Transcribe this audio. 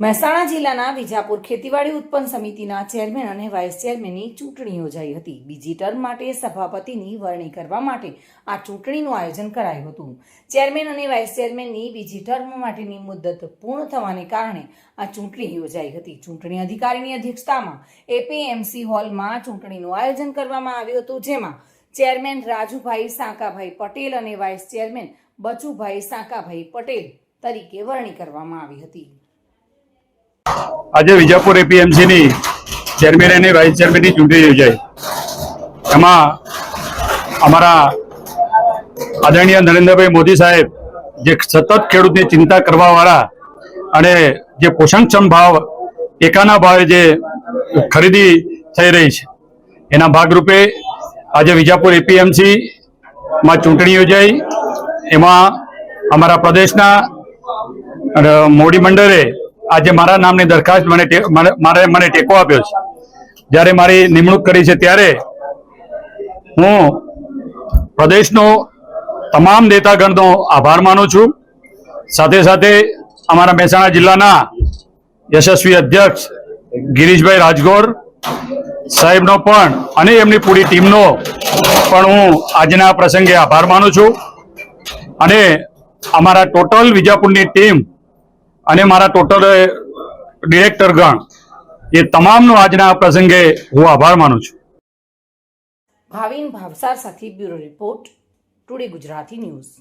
મહેસાણા જિલ્લાના વિજાપુર ખેતીવાડી ઉત્પન્ન સમિતિના ચેરમેન અને વાઇસ ચેરમેનની ચૂંટણી યોજાઈ હતી. બીજી ટર્મ માટે સભાપતિની વરણી કરવા માટે આ ચૂંટણીનું આયોજન કરાયું હતું. ચેરમેન અને વાઇસ ચેરમેનની બીજી ટર્મ માટેની મુદત પૂર્ણ થવાને કારણે આ ચૂંટણી યોજાઈ હતી. ચૂંટણી અધિકારીની અધ્યક્ષતામાં એપીએમસી હોલમાં ચૂંટણીનું આયોજન કરવામાં આવ્યું હતું, જેમાં ચેરમેન રાજુભાઈ સાંકાભાઈ પટેલ અને વાઇસ ચેરમેન બચુભાઈ સાંકાભાઈ પટેલ તરીકે વરણી કરવામાં આવી હતી. આજે વિજાપુર એપીએમસીની ચેરમેન અને વાઇસ ચેરમેનની ચૂંટણી યોજાઈ. એમાં અમારા આદરણીય નરેન્દ્રભાઈ મોદી સાહેબ જે સતત ખેડૂતની ચિંતા કરવાવાળા અને જે પોષણક્ષમ ભાવ, ટેકાના ભાવે જે ખરીદી થઈ રહી છે, એના ભાગરૂપે આજે વિજાપુર એપીએમસી માં ચૂંટણી યોજાઈ. એમાં અમારા પ્રદેશના મોડી મંડળે આજે મારા નામની દરખાસ્ત મને મારે મને ટેકો આપ્યો છે. જ્યારે મારી નિમણૂક કરી છે ત્યારે હું પ્રદેશનો તમામ નેતાગણનો આભાર માનું છું. સાથે સાથે અમારા મહેસાણા જિલ્લાના યશસ્વી અધ્યક્ષ ગિરીશભાઈ રાજગોર સાહેબનો પણ અને એમની પૂરી ટીમનો પણ હું આજના પ્રસંગે આભાર માનું છું. અને અમારા ટોટલ વિજાપુરની ટીમ અને મારા ટોટલ ડિરેક્ટર ગણ, એ તમામનો આજના પ્રસંગે હું આભાર માનું છું. ભાવિન ભાવસાર સાથે bureau report, today Gujarati news.